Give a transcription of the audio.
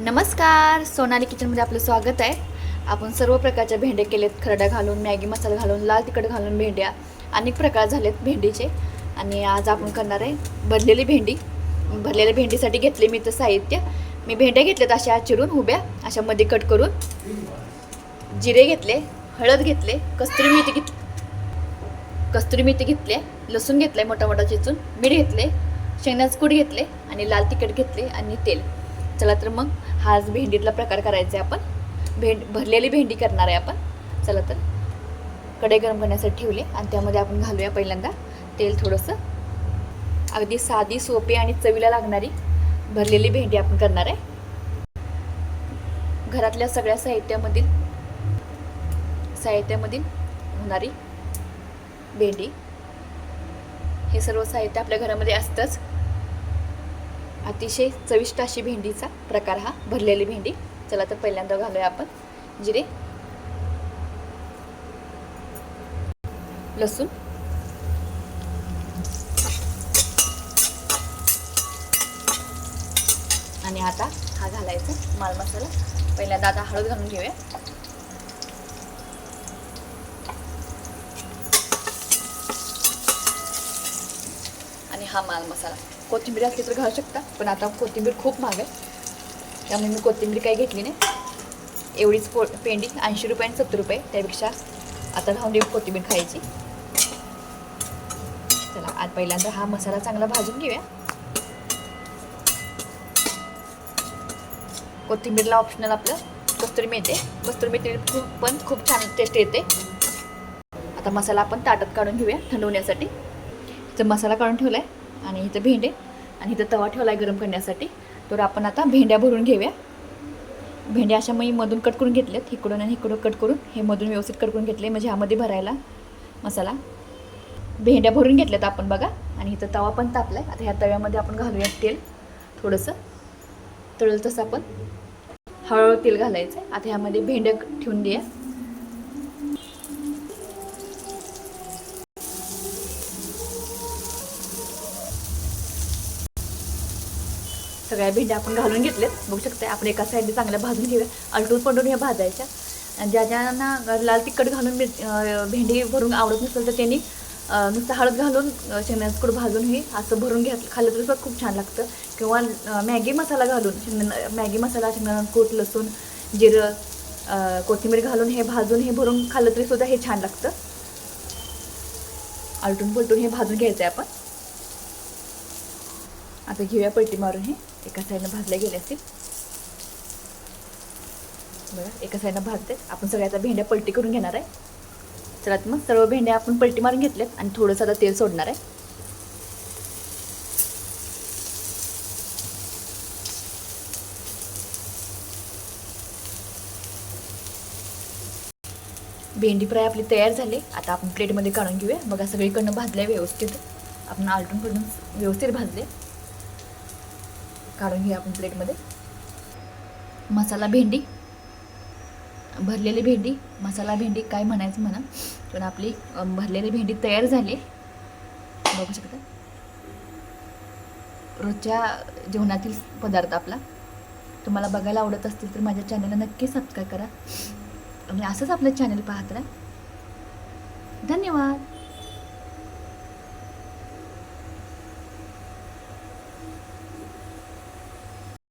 नमस्कार सोनाली किचनमध्ये आपलं स्वागत आहे. आपण सर्व प्रकारच्या भेंड्या केलेत खरडा घालून मॅगी मसाला घालून लाल तिखट घालून भेंड्या अनेक प्रकार झालेत भेंडीचे. आणि आज आपण करणार आहे भरलेली भेंडी. भरलेल्या भेंडीसाठी घेतले मी तर साहित्य. मी भेंड्या घेतल्यात अशा चिरून उभ्या अशा मध्ये कट करून. जिरे घेतले हळद घेतले कस्तुरी मेथी घेत कस्तुरी मेथी घेतले लसूण घेतलं आहे मोठा मोठा चिचून मीठ घेतले शेंगण्याचं कूट घेतले आणि लाल तिखट घेतले आणि तेल. चला तर मग हा आज भेंडीतला प्रकार करायचा आहे आपण. भेंड भरलेली भेंडी करणार आहे आपण. चला तर. कढई गरम करण्यासाठी ठेवले आणि त्यामध्ये आपण घालूया पहिल्यांदा तेल थोडंसं. अगदी साधी सोपी आणि चवीला लागणारी भरलेली भेंडी आपण करणार आहे. घरातल्या सगळ्या साहित्यामधील साहित्यामधील होणारी भेंडी. हे सर्व साहित्य आपल्या घरामध्ये असतंच. अतिशय चविष्ट अशी भेंडीचा प्रकार हा भरलेली भेंडी. चला तर पहिल्यांदा घालूया आपण जिरे लसूण आणि आता हा घालायचा माल मसाला. पहिल्यांदा आता हळद घालून घेऊया. आणि हा माल मसाला. कोथिंबीर असली तर घालू शकता पण आता कोथिंबीर खूप महाग आहे. त्यामुळे मी कोथिंबीर काही घेतली नाही. एवढीच पो पेंडी ऐंशी रुपये आणि सत्तर रुपये त्यापेक्षा आता राहून देऊ कोथिंबीर खायची. चला आज पहिल्यांदा हा मसाला चांगला भाजून घेऊया. कोथिंबीरला ऑप्शनल आपलं कस्तुरी मेथी. कस्तुरी मेथी खूप पण खूप छान टेस्ट येते. आता मसाला आपण ताटात काढून घेऊया थंड होण्यासाठी मसाला काढून ठेवला आहे आणि इथं भेंडे. आणि इथं तवा ठेवला आहे गरम करण्यासाठी. तर आपण आता भेंड्या भरून घेऊया. भेंड्या अशा मी मधून कट करून घेतल्यात. इकडून आणि इकडून कट करून हे मधून व्यवस्थित कट करून घेतले म्हणजे ह्यामध्ये भरायला मसाला. भेंड्या भरून घेतल्यात आपण बघा. आणि इथं तवा पण तापला आहे आता ह्या तव्यामध्ये आपण घालूया तेल. थोडंसं. तळलं तसं आपण. हळूहळू तेल घालायचं आहे आता ह्यामध्ये भेंड्या ठेवून द्या सगळ्या भेंड्या आपण घालून घेतल्यात. बघू शकता आपण एका साईडने चांगल्या भाजून घेऊया. अलटून पडून ह्या भाजायच्या. आणि ज्या ज्यांना लाल तिखट घालून भेंडी भरून आवडत नसेल तर त्यांनी नुसतं हळद घालून शेंगण्याचं कूड भाजून हे असं भरून घ्या खाल्लं तरी सुद्धा खूप छान लागतं. किंवा मॅगी मसाला घालून शेंगदाणा मॅगी मसाला शेंगदाणा कूट लसूण जिरं कोथिंबीर घालून हे भाजून हे भरून खाल्लं तरी सुद्धा हे छान लागतं. आलटून पलटून हे भाजून घ्यायचं आहे आपण. आता घेऊया पलटी मारून हे. एका साईडनं भाजल्या गेले असतील. बघा एका साईडनं भाजते आपण सगळ्या आता भेंड्या पलटी करून घेणार आहे. चला मग सर्व भेंड्या आपण पलटी मारून घेतल्यात आणि थोडंसं आता तेल सोडणार आहे. भेंडी फ्राय आपली तयार झाली. आता आपण प्लेटमध्ये काढून घेऊया. बघा सगळीकडनं भाजल्या व्यवस्थित. आपण आलटून पडून व्यवस्थित भाजले. काढून घेऊ आपण प्लेटमध्ये. मसाला भेंडी. भरलेली भेंडी. मसाला भेंडी काय म्हणायचं म्हणा. पण आपली भरलेली भेंडी तयार झाली. बघू शकता. रोजच्या जेवणातील पदार्थ आपला. तुम्हाला बघायला आवडत असतील तर माझ्या चॅनलला नक्की सबस्क्राईब करा. आणि असंच आपलं चॅनल पाहत राहा. धन्यवाद.